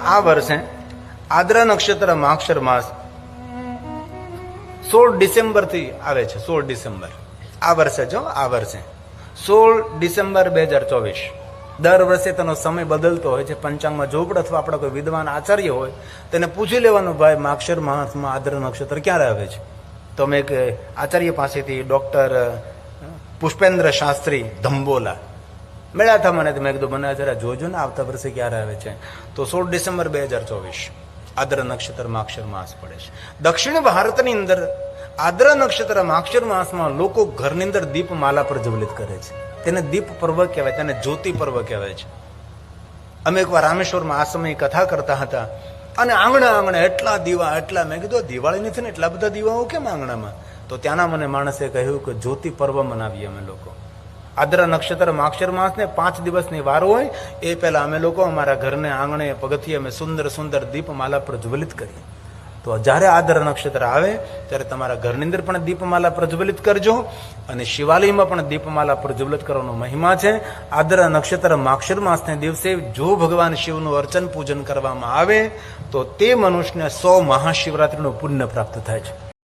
આ વર્ષે આદ્રા નક્ષત્ર માક્ષર માસ સોળ ડિસેમ્બરથી આવે છે, સોળ ડિસેમ્બર. આ વર્ષે જો, આ વર્ષે. સોળ ડિસેમ્બર બે હજાર ચોવીસ. દર વર્ષે તેનો સમય બદલતો હોય છે, પંચાંગમાં ઝોપડ અથવા આપણા કોઈ વિદ્વાન આચાર્ય હોય, તેને પૂછી લેવાનું ભાઈ, માક્ષર માસમાં આદ્ર નક્ષત્ર ક્યારે આવે છે? તો અમે એક આચાર્ય પાસેથી ડોક્ટર પુષ્પેન્દ્ર શાસ્ત્રી ધંબોલા મળ્યા હતા મને મેં કીધું, મને જરા જોજો ને, આવતા વર્ષે ક્યારે આવે છે. તો સોળ ડિસેમ્બર બે હજાર ચોવીસ, આદ્ર નક્ષત્ર માક્ષર માસ પડે છે. દક્ષિણ ભારતની અંદર આદ્ર નક્ષત્ર માક્ષર માસમાં લોકો ઘરની અંદર દીપમાલા પ્રજ્વલિત કરે છે. તેને દીપ પર્વ કહેવાય, તેને જ્યોતિ પર્વ કહેવાય છે. અમે એકવાર રામેશ્વરમાં આ સમયે કથા કરતા હતા, અને આંગણા, આંગણે, એટલા દીવા, એટલા, મેં કીધું દિવાળી નથી ને, એટલા બધા દીવાઓ કેમ આંગણામાં? તો ત્યાંના મને માણસે કહ્યું કે જ્યોતિ પર્વ મનાવીએ અમે લોકો. આદ્ર નક્ષત્ર માક્ષર માસને પાંચ દિવસની વાર હોય, એ પહેલા અમે લોકો અમારા ઘરને આંગણે પગથિયે અમે સુંદર સુંદર દીપમાલા પ્રજ્વલિત કરીએ. તો જ્યારે આદ્ર નક્ષત્ર આવે, ત્યારે તમારા ઘરની અંદર પણ દીપમાલા પ્રજ્વલિત કરજો અને શિવાલયમાં પણ દીપમાલા પ્રજ્વલિત કરવાનો મહિમા છે. આદ્ર નક્ષત્ર માક્ષર માસને દિવસે જો ભગવાન શિવનું અર્ચન પૂજન કરવામાં આવે, તો તે મનુષ્યને સો મહાશિવરાત્રિનું પુણ્ય પ્રાપ્ત થાય છે.